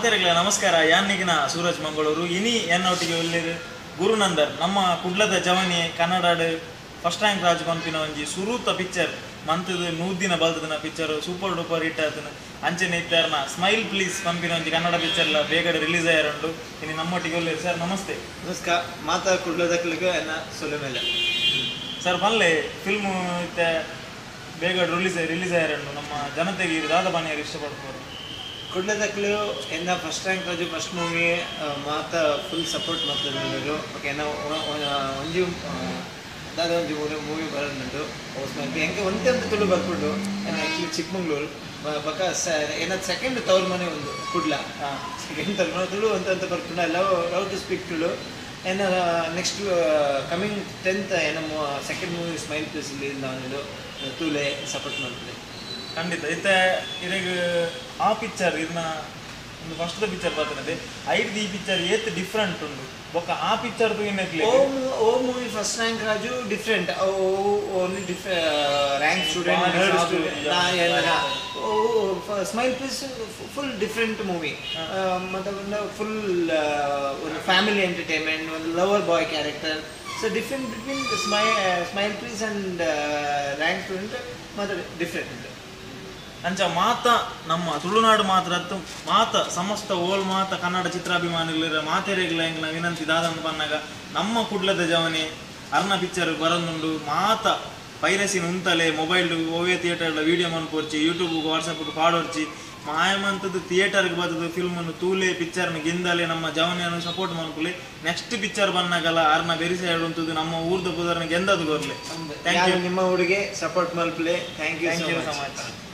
ಮಾತೆರೆಗ್ಲ ನಮಸ್ಕಾರ. ಯಾನ್ನಿಗಿನ ಸೂರಜ್ ಮಂಗಳೂರು. ಇನಿ ಎನ್ ಎನ್ನೊಟ್ಟಿಗೆ ಒಳ್ಳೆರು ಗುರುನಂದರ್ ನಮ್ಮ ಕುಡ್ಲದ ಜವನಿ ಕನ್ನಡ ಫಸ್ಟ್ ರ್ಯಾಂಕ್ ರಾಜ್ ಪಂಪಿನ ಒಂಜಿ ಸುರೂತ ಪಿಕ್ಚರ್ ಮಂತದ ನೂದಿನ ಬಲ್ತದಿನ ಪಿಕ್ಚರ್ ಸೂಪರ್ ಡೂಪರ್ ಹಿಟ್ ಆತನ. ಅಂಚನೆ ಇತ್ತಾರನ ಸ್ಮೈಲ್ ಪ್ಲೀಸ್ ಪಂಪಿನ ಒಂಜಿ ಕನ್ನಡ ಪಿಕ್ಚರ್ ಬೇಗಡೆ ರಿಲೀಸ್ ಆಯ್ತು ಇನ್ನು ನಮ್ಮೊಟ್ಟಿಗೆ ಒಳ್ಳೆರು ಸರ್ ನಮಸ್ತೆ. ನಮಸ್ಕಾರ. ಮಾತಾ ಕುಡ್ಲದ ಎನ್ನ ಸೊಲೆ ಮೇಲೆ. ಸರ್ ಬಲ್ಲೆ ಫಿಲ್ಮ್ ಇತ್ತೆ ಬೇಗ ರಿಲೀಸ್ ರಿಲೀಸ್ ಆಯ್ತು ನಮ್ಮ ಜನತೆಗೆ ಇದು ದಾದ ಬಾಣಿಯರು ಇಷ್ಟಪಡ್ತಾರೆ. ಕುಡ್ಲದಕ್ಕಲು ಎನ್ನ ಫಸ್ಟ್ ರ್ಯಾಂಕ್ ಅದು ಫಸ್ಟ್ ಮೂವಿ ಮಾತ ಫುಲ್ ಸಪೋರ್ಟ್ ಮಾಡ್ತಿದ್ರು ಓಕೆ ಒಂಜಿ ಆ, ದಾದ ಒಂಜಿ ಮೂವಿ ಮೂವಿ ಬರೋದು ಹೆಂಗೆ ಒಂದೇ ಒಂದು ತುಳು ಬರ್ಬಿಟ್ಟು ಆ್ಯಕ್ಚುಲಿ ಚಿಕ್ಕಮಂಗ್ಳೂರು ಬಕ ಸ ಏನ ಸೆಕೆಂಡ್ ತವ್ರ ಮನೆ ಒಂದು ಕುಡ್ಲ. ಸೆಕೆಂಡ್ ತವ್ರ ಮನೆ ತುಳು ಅಂತ ಅಂತ ಬರ್ಕೊಂಡು ಎಲ್ಲ ಲವ್ ಟು ಸ್ಪೀಕ್ ತುಳು. ಏನ ನೆಕ್ಸ್ಟ್ ಕಮಿಂಗ್ ಟೆಂತ್ ಏನೋ ಸೆಕೆಂಡ್ ಮೂವಿ ಸ್ಮೈಲ್ ಪ್ಲೇಸ್ ಇಲ್ಲಿ ನಾನು ತುಲೆ ಸಪೋರ್ಟ್ ಮಾಡ್ತಿದ್ದೆ ಖಂಡಿತ. ಇತ್ತೆ ಇದಾಗ ಆ ಪಿಕ್ಚರ್ ಇದನ್ನ ಒಂದು ಫಸ್ಟ್ ಪಿಕ್ಚರ್ ಬರ್ತದೆ. ಐದು ಈ ಪಿಕ್ಚರ್ ಏತ್ ಡಿಫ್ರೆಂಟ್ ಉಂಡು ಬೊಕ್ಕ ಆ ಪಿಕ್ಚರ್ ಓ ಓ movie first rank Raju different only rank student. O smile please full different movie ಮತ್ತೆ ಒಂದು ಫುಲ್ ಒಂದು ಫ್ಯಾಮಿಲಿ ಎಂಟರ್ಟೈನ್ಮೆಂಟ್ ಒಂದು lover boy character so different between ಸ್ಮೈ smile please and rank student ಮತ್ತೆ different ಅಂಚ ಮಾತ ನಮ್ಮ ತುಳುನಾಡು ಮಾತ್ರ ಮಾತ ಸಮಸ್ತ ಓಲ್ ಮಾತ ಕನ್ನಡ ಚಿತ್ರಾಭಿಮಾನಿಗಳಿರ ಮಾತೆರೆಗಳ ಎಂಗ್ಲ ವಿನಂತಿ ದಾದಂದು ಪನ್ನಾಗ ನಮ್ಮ ಕುಡ್ಲದ ಜವನೆ ಅರ್ನ ಪಿಕ್ಚರ್ ಬರೊಂದುಂಡು ಮಾತ ಪೈರಸಿನ ಉಂತಲೆ ಮೊಬೈಲ್ ಓವೇ ಥಿಯೇಟರ್ಲ ವಿಡಿಯೋ ಮನ್ಪೋರ್ಚಿ ಯೂಟ್ಯೂಬ್ ವಾಟ್ಸಪ್ ಪಾಡೋರ್ಚಿ ಮಾಯಮಂತದ್ದು ಥಿಯೇಟರ್ಗೆ ಫಿಲ್ಮ್ ಫಿಲ್ಮನ್ನು ತೂಲೆ ಪಿಕ್ಚರ್ನ ಗಿಂದಲೆ ನಮ್ಮ ಜವನಿಯನ್ನು ಸಪೋರ್ಟ್ ಮಾಡ್ಕೊಳ್ಳಿ ನೆಕ್ಸ್ಟ್ ಪಿಕ್ಚರ್ ಬಂದಾಗಲ್ಲ ಅರ್ನ ಬೆರಿಸ ಹೇಳುವಂಥದ್ದು ನಮ್ಮ ಊರ್ದ ಪುದರ್ನ ಗೆಂದದು ಬರ್ಲಿ ಥ್ಯಾಂಕ್ ಯು ನಿಮ್ಮ ಹುಡುಗೆ ಸಪೋರ್ಟ್ ಮಾಡ್ಕೊಳ್ಳಿ thank you thank you so much